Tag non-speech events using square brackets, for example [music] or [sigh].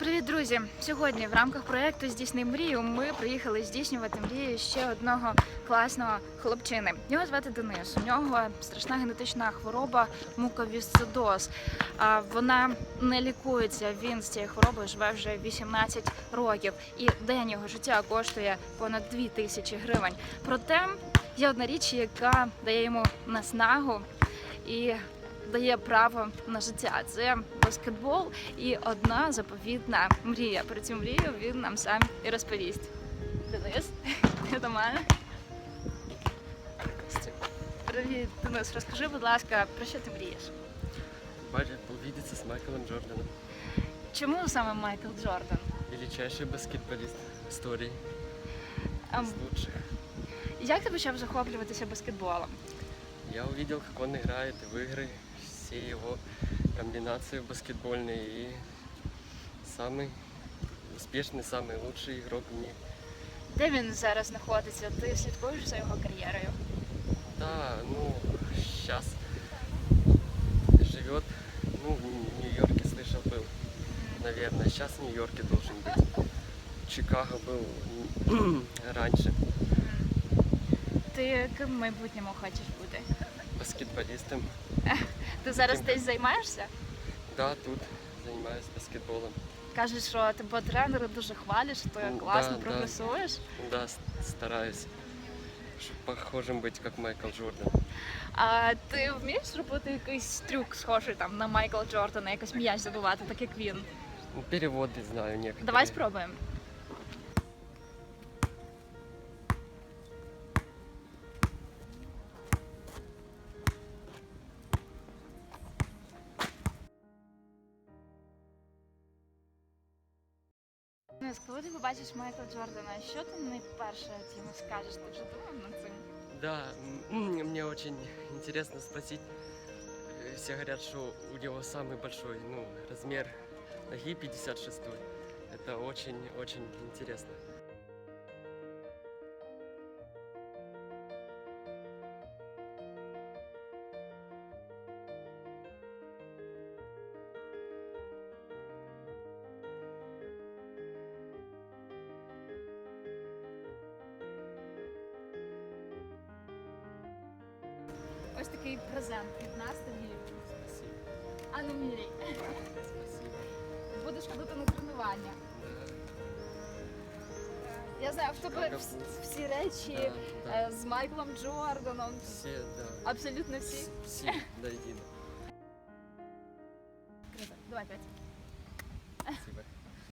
Привіт, друзі! Сьогодні в рамках проекту Здійсни мрію ми приїхали здійснювати мрію ще одного класного хлопчини. Його звати Денис. У нього страшна генетична хвороба муковісцидоз. Вона не лікується. Він з цією хворобою живе вже 18 років, і день його життя коштує понад 2 тисячі гривень. Проте є одна річ, яка дає йому наснагу і дає право на життя. Це баскетбол і одна заповітна мрія. Про цю мрію він нам сам і розповість. Денис, ти до мене. Привіт, Денис, розкажи, будь ласка, про що ти мрієш? Барри увидеться с Майклом Джорданом. Чому саме Майкл Джордан? Величайший баскетболист истории. Ем, Из лучших. Як ти почав захоплюватися баскетболом? Я увидел, как он играет в игры, все его комбинации баскетбольные и самый успешный, самый лучший игрок в мире. Де він зараз знаходиться? Ти слідкуєш за його кар'єрою? Да, ну, сейчас живет, ну, в Нью-Йорке, слышал, был, наверное. Сейчас в Нью-Йорке должен быть. Чикаго был [clears throat] раньше Ти ким в майбутньому хочеш бути? баскетболистом. [laughs] Ти зараз Ким? десь займаєшся? Да, тут занимаюсь баскетболом. Кажеш, що тебе тренери дуже хвалять, що ти Ну, класно да, да. прогресуєш. Да, с- стараюсь, чтобы похожим быть, как Майкл Джордан. А ти вмієш робити якийсь трюк, схожий там на Майкла Джордана, якось м'яч забивати, так як він? Ну, переводы знаю некоторые. Давай спробуємо. Денис, коли ти побачиш Майкла Джордана, що ти найперше йому скажеш? Ти вже думав над цим? Да, м, мне очень интересно спросить. Э, Все говорят, что у него самый большой ну, размер ноги 56 Это очень-очень интересно. Такий презент від нас тобі. Спасибо. А не мірій. Спасибо. Будеш ходити на тренування. Я знаю, в тебе вс- всі речі да, да. е, з Майклом Джорданом. Все, да. Абсолютно всі. Все до единого. Круто. Давай п'ять.